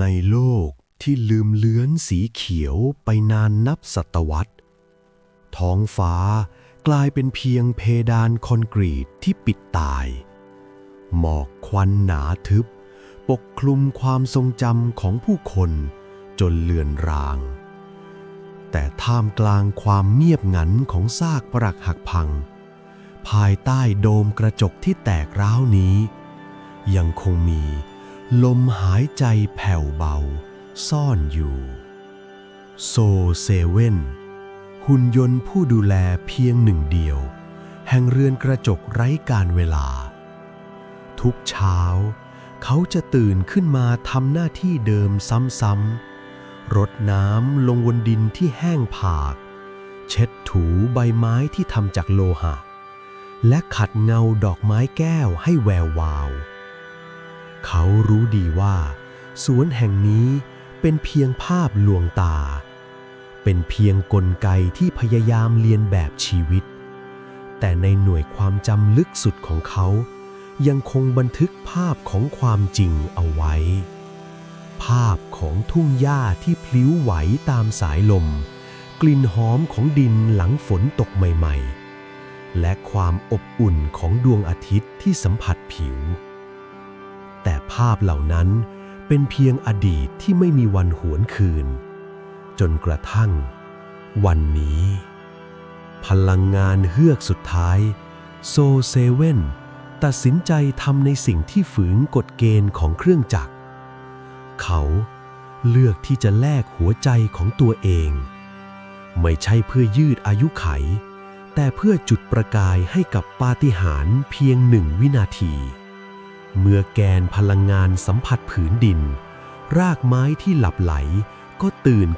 ในโลกที่ลืมเลือนสีเขียวไปนานนับศตวรรษ ท้องฟ้ากลายเป็นเพียงเพดานคอนกรีตที่ปิดตาย หมอกควันหนาทึบ ปกคลุมความทรงจำของผู้คนจนเลือนราง แต่ท่ามกลางความเงียบงันของซากปรักหักพัง ภายใต้โดมกระจกที่แตกร้าวนี้ ยังคงมี ลมหายใจแผ่วเบา ซ่อนอยู่ โซเซเว่นหุ่นยนต์ผู้ดูแลเพียงหนึ่งเดียว แห่งเรือนกระจกไร้การเวลา ทุกเช้า เขาจะตื่นขึ้นมาทำหน้าที่เดิมซ้ำๆรดน้ำลงบนดินที่แห้งผาก เช็ดถูใบไม้ที่ทำจากโลหะ และขัดเงาดอกไม้แก้วให้แวววาว เขารู้ดีว่า สวนแห่งนี้เป็นเพียงภาพลวงตา เป็นเพียงกลไกที่พยายามเลียนแบบชีวิต แต่ในหน่วยความจำลึกสุดของเขา ยังคงบันทึกภาพของความจริงเอาไว้ ภาพของทุ่งหญ้าที่พลิ้วไหวตามสายลม กลิ่นหอมของดินหลังฝนตกใหม่ ๆ และความอบอุ่นของดวงอาทิตย์ที่สัมผัสผิว ภาพเหล่านั้นเป็นเพียงอดีตที่ไม่มีวันหวนคืน จนกระทั่ง วันนี้ พลังงานเฮือกสุดท้ายโซเซเว่นตัดสินใจทำในสิ่งที่ฝืนกฎเกณฑ์ของเครื่องจักร เขาเลือกที่จะแลกหัวใจของตัวเอง ไม่ใช่เพื่อยืดอายุไข แต่เพื่อจุดประกายให้กับปาฏิหาริย์เพียงหนึ่งวินาที เมื่อแกนพลังงานสัมผัสผืนดิน รากไม้ที่หลับไหลก็ตื่น